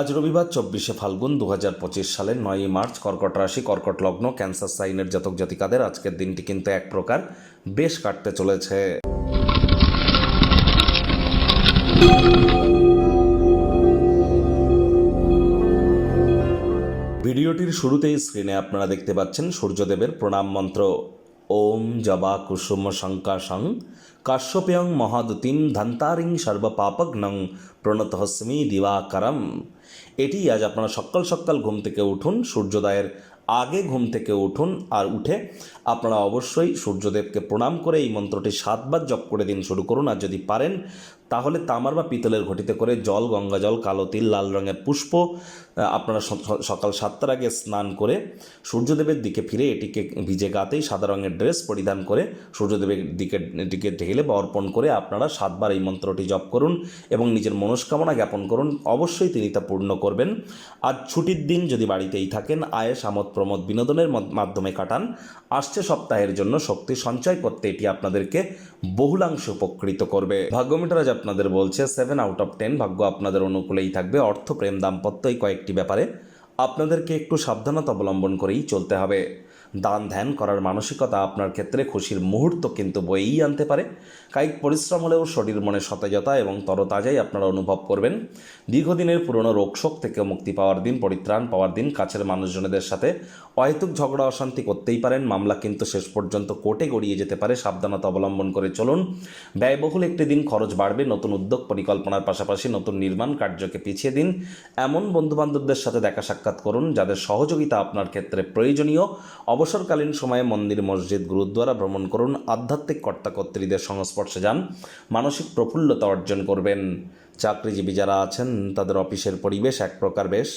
আজ রবিবার চব্বিশে ফাল্গুন দু হাজার পঁচিশ সালের নয়ই মার্চ কর্কট রাশি, কর্কট লগ্ন, ক্যান্সার সাইনের জাতক জাতিকাদের আজকের দিনটি কিন্তু এক প্রকার বেশ কাটতে চলেছে। ভিডিওটির শুরুতেই স্ক্রিনে আপনারা দেখতে পাচ্ছেন সূর্যদেবের প্রণাম মন্ত্র। ওম জবা কুসুম শঙ্কাশং কাশ্যপেয়ং মহাদুতিম ধন্তারিং সর্বপাপগ্নং প্রণতহস্মি দিবাকরম। এটি আজ আপনারা সকাল সকাল ঘুম থেকে উঠুন। সূর্যোদয়ের আগে ঘুম থেকে উঠুন আর উঠে আপনারা অবশ্যই সূর্যদেবকে প্রণাম করে এই মন্ত্রটি সাতবার জপ করে দিন শুরু করুন। আর যদি পারেন, তাহলে তামার বা পিতলের ঘটিতে করে জল, গঙ্গা জল, কালো তিল, লাল রঙের পুষ্প আপনারা সকাল সাতটার আগে স্নান করে সূর্যদেবের দিকে ফিরে এটিকে ভিজে গাতেই সাদা রঙের ড্রেস পরিধান করে সূর্যদেবের দিকে দিকে ঢেলে বা অর্পণ করে আপনারা সাতবার এই মন্ত্রটি জপ করুন এবং নিজের মনস্কামনা জ্ঞাপন করুন। অবশ্যই তিনি তা পূর্ণ করবেন। আর ছুটির দিন যদি বাড়িতেই থাকেন আয়েস আমোদ প্রমোদ বিনোদনের মাধ্যমে কাটান। আসছে সপ্তাহের জন্য শক্তি সঞ্চয় করতে এটি আপনাদেরকে বহুলাংশে উপকৃত করবে। ভাগ্যমিটার আজ আপনাদের বলছে সেভেন আউট অফ টেন ভাগ্য আপনাদের অনুকূলেই থাকবে। অর্থ প্রেম দাম্পত্য এই কয়েকটি ব্যাপারে আপনাদেরকে একটু সাবধানতা অবলম্বন করেই চলতে হবে। দান ধ্যান করার মানসিকতা আপনার ক্ষেত্রে খুশির মুহূর্ত কিন্তু বয়েই আনতে পারে। কায়িক পরিশ্রম হলেও শরীর মনে সতেজতা এবং তরতাজাই আপনারা অনুভব করবেন। দীর্ঘদিনের পুরনো রোগশোক থেকে মুক্তি পাওয়ার দিন, পরিত্রাণ পাওয়ার দিন, কাছের মানুষজনদের সাথে অহেতুক ঝগড়া, অশান্তি করতেই পারেন। মামলা কিন্তু শেষ পর্যন্ত কোর্টে গড়িয়ে যেতে পারে। সাবধানতা অবলম্বন করে চলুন। ব্যয়বহুল একটি দিন খরচ বাড়বে। নতুন উদ্যোগ পরিকল্পনার পাশাপাশি নতুন নির্মাণ কার্যকে পিছিয়ে দিন। এমন বন্ধুবান্ধবদের সাথে দেখা সাক্ষাৎ করুন যাদের সহযোগিতা আপনার ক্ষেত্রে প্রয়োজনীয়। অবসরকালীন সময়ে মন্দির, মসজিদ, গুরুদ্বারা ভ্রমণ করুন। আধ্যাত্মিক কর্তাকর্ত্রীদের সংস্পর্শে যান। মানসিক প্রফুল্লতা অর্জন করবেন। চাকরিজীবী যারা আছেন, তাদের অফিসের পরিবেশ এক প্রকার বেশ।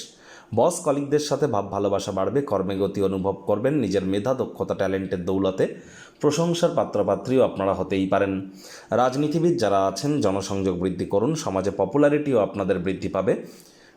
বস কলিগদের সাথে ভাব ভালোবাসা বাড়বে, কর্মে গতি অনুভব করবেন, নিজের মেধা, দক্ষতা, ট্যালেন্টের দৌলতে প্রশংসার পাত্রপাত্রীও আপনারা হতেই পারেন। রাজনীতিবিদ যারা আছেন, জনসংযোগ বৃদ্ধি করুন, সমাজে পপুলারিটিও আপনাদের বৃদ্ধি পাবে।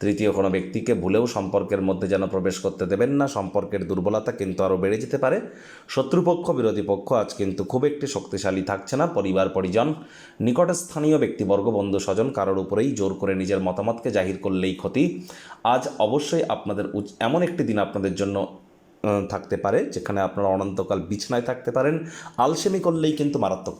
তৃতীয় কোনো ব্যক্তিকে ভুলেও সম্পর্কের মধ্যে যেন প্রবেশ করতে দেবেন না, সম্পর্কের দুর্বলতা কিন্তু আরও বেড়ে যেতে পারে। শত্রুপক্ষ, বিরোধী পক্ষ আজ কিন্তু খুব একটি শক্তিশালী থাকছে না, পরিবার, পরিজন, নিকটস্থানীয় ব্যক্তিবর্গ, বন্ধু, স্বজন কারোর উপরেই জোর করে নিজের মতামতকে জাহির করলেই ক্ষতি। আজ অবশ্যই আপনাদের এমন একটি দিন আপনাদের জন্য থাকতে পারে, যেখানে আপনারা অনন্তকাল বিছনায় থাকতে পারেন, আলসেমি করলেই কিন্তু মারাত্মক